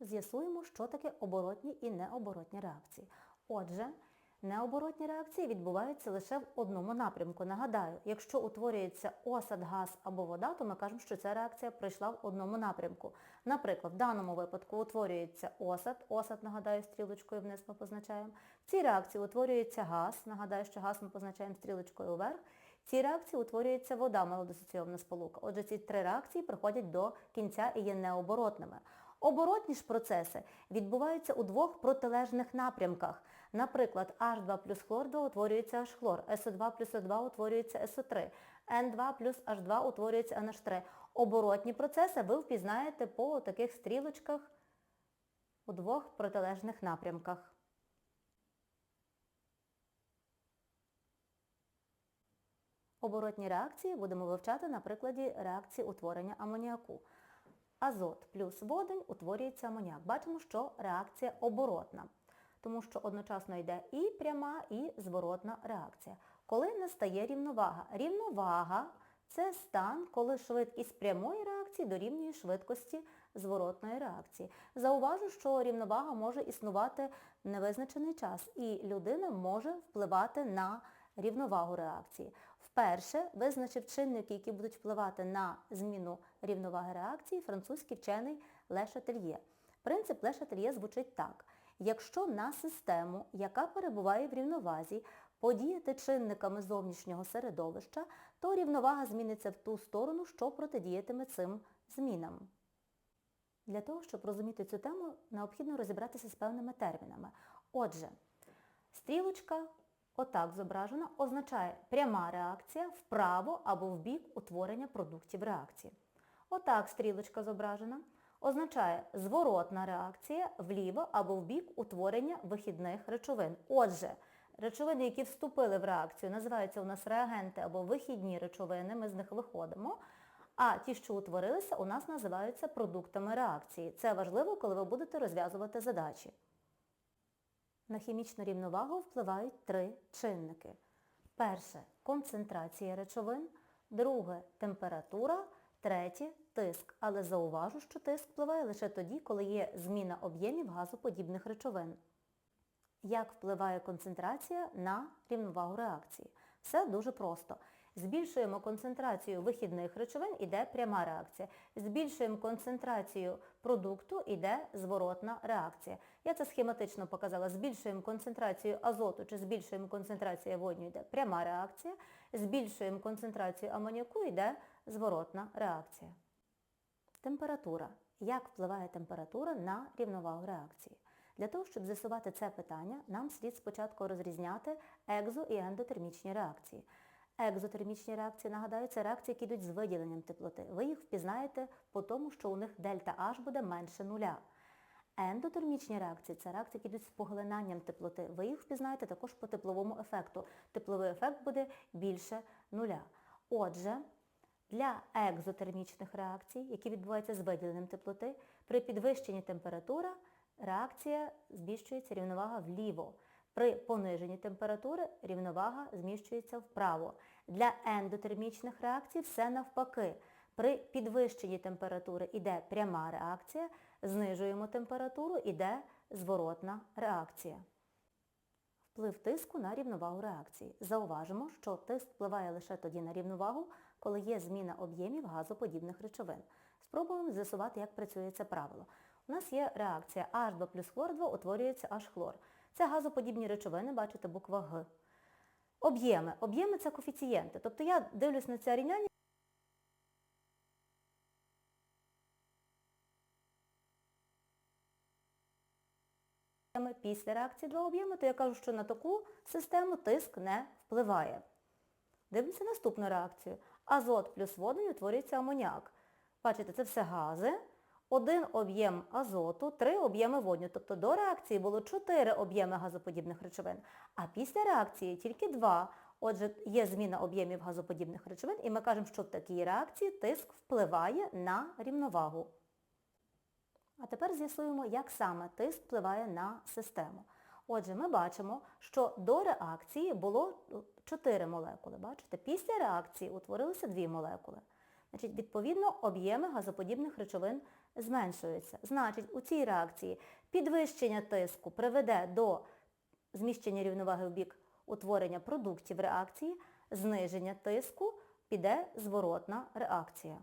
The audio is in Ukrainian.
З'ясуємо, що таке оборотні і необоротні реакції. Отже, необоротні реакції відбуваються лише в одному напрямку. Нагадаю, якщо утворюється осад, газ або вода, то ми кажемо, що ця реакція пройшла в одному напрямку. Наприклад, в даному випадку утворюється осад, осад, нагадаю, стрілочкою вниз ми позначаємо. В цій реакції утворюється газ, нагадаю, що газ ми позначаємо стрілочкою вверх. Цій реакції утворюється вода, малодисоційована сполука. Отже, ці три реакції приходять до кінця і є необоротними. Оборотні ж процеси відбуваються у двох протилежних напрямках. Наприклад, H2 плюс хлор 2 утворюється H-хлор, SO2 плюс O2 утворюється SO3, N2 плюс H2 утворюється NH3. Оборотні процеси ви впізнаєте по таких стрілочках у двох протилежних напрямках. Оборотні реакції будемо вивчати на прикладі реакції утворення амоніаку. Азот плюс водень утворюється амоніак. Бачимо, що реакція оборотна, тому що одночасно йде і пряма, і зворотна реакція. Коли настає рівновага? Рівновага – це стан, коли швидкість прямої реакції дорівнює швидкості зворотної реакції. Зауважу, що рівновага може існувати невизначений час, і людина може впливати на рівновагу реакції. Вперше визначив чинники, які будуть впливати на зміну рівноваги реакції, французький вчений Ле Шательє. Принцип Ле Шательє звучить так. Якщо на систему, яка перебуває в рівновазі, подіяти чинниками зовнішнього середовища, то рівновага зміниться в ту сторону, що протидіятиме цим змінам. Для того, щоб розуміти цю тему, необхідно розібратися з певними термінами. Отже, стрілочка отак зображена означає пряма реакція вправо або в бік утворення продуктів реакції. Отак стрілочка зображена означає зворотна реакція вліво або в бік утворення вихідних речовин. Отже, речовини, які вступили в реакцію, називаються у нас реагенти або вихідні речовини, ми з них виходимо. А ті, що утворилися, у нас називаються продуктами реакції. Це важливо, коли ви будете розв'язувати задачі. На хімічну рівновагу впливають три чинники. Перше концентрація речовин, друге температура, третє тиск. Але зауважу, що тиск впливає лише тоді, коли є зміна об'ємів газоподібних речовин. Як впливає концентрація на рівновагу реакції? Все дуже просто. Збільшуємо концентрацію вихідних речовин, іде пряма реакція. Збільшуємо концентрацію продукту, іде зворотна реакція. Я це схематично показала. Збільшуємо концентрацію азоту чи збільшуємо концентрацію водню, йде пряма реакція. Збільшуємо концентрацію амоніаку, йде зворотна реакція. Температура. Як впливає температура на рівновагу реакції? Для того, щоб з'ясувати це питання, нам слід спочатку розрізняти екзо- і ендотермічні реакції. Екзотермічні реакції, нагадаю, це реакції, які йдуть з виділенням теплоти. Ви їх впізнаєте по тому, що у них дельта H буде менше нуля. Ендотермічні реакції це реакції, які йдуть з поглинанням теплоти. Ви їх впізнаєте також по тепловому ефекту. Тепловий ефект буде більше нуля. Отже, для екзотермічних реакцій, які відбуваються з виділенням теплоти, при підвищенні температури реакція збільшується рівновага вліво. При пониженні температури рівновага зміщується вправо. Для ендотермічних реакцій все навпаки. При підвищенні температури йде пряма реакція, знижуємо температуру, йде зворотна реакція. Вплив тиску на рівновагу реакції. Зауважимо, що тиск впливає лише тоді на рівновагу, коли є зміна об'ємів газоподібних речовин. Спробуємо з'ясувати, як працює це правило. У нас є реакція H2 плюс хлор 2 утворюється H-хлор. Це газоподібні речовини, бачите, буква Г. Об'єми. Об'єми це коефіцієнти. Тобто я дивлюсь на це рівняння. Після реакції два об'єми, то я кажу, що на таку систему тиск не впливає. Дивимося наступну реакцію. Азот плюс водень утворюється амоніак. Бачите, це все гази. Один об'єм азоту, три об'єми водню. Тобто до реакції було чотири об'єми газоподібних речовин, а після реакції тільки два. Отже, є зміна об'ємів газоподібних речовин, і ми кажемо, що в такій реакції тиск впливає на рівновагу. А тепер з'ясуємо, як саме тиск впливає на систему. Отже, ми бачимо, що до реакції було 4 молекули. Бачите? Після реакції утворилися 2 молекули. Значить, Відповідно, об'єми газоподібних речовин зменшуються. Значить, у цій реакції підвищення тиску приведе до зміщення рівноваги в бік утворення продуктів реакції, зниження тиску піде зворотна реакція.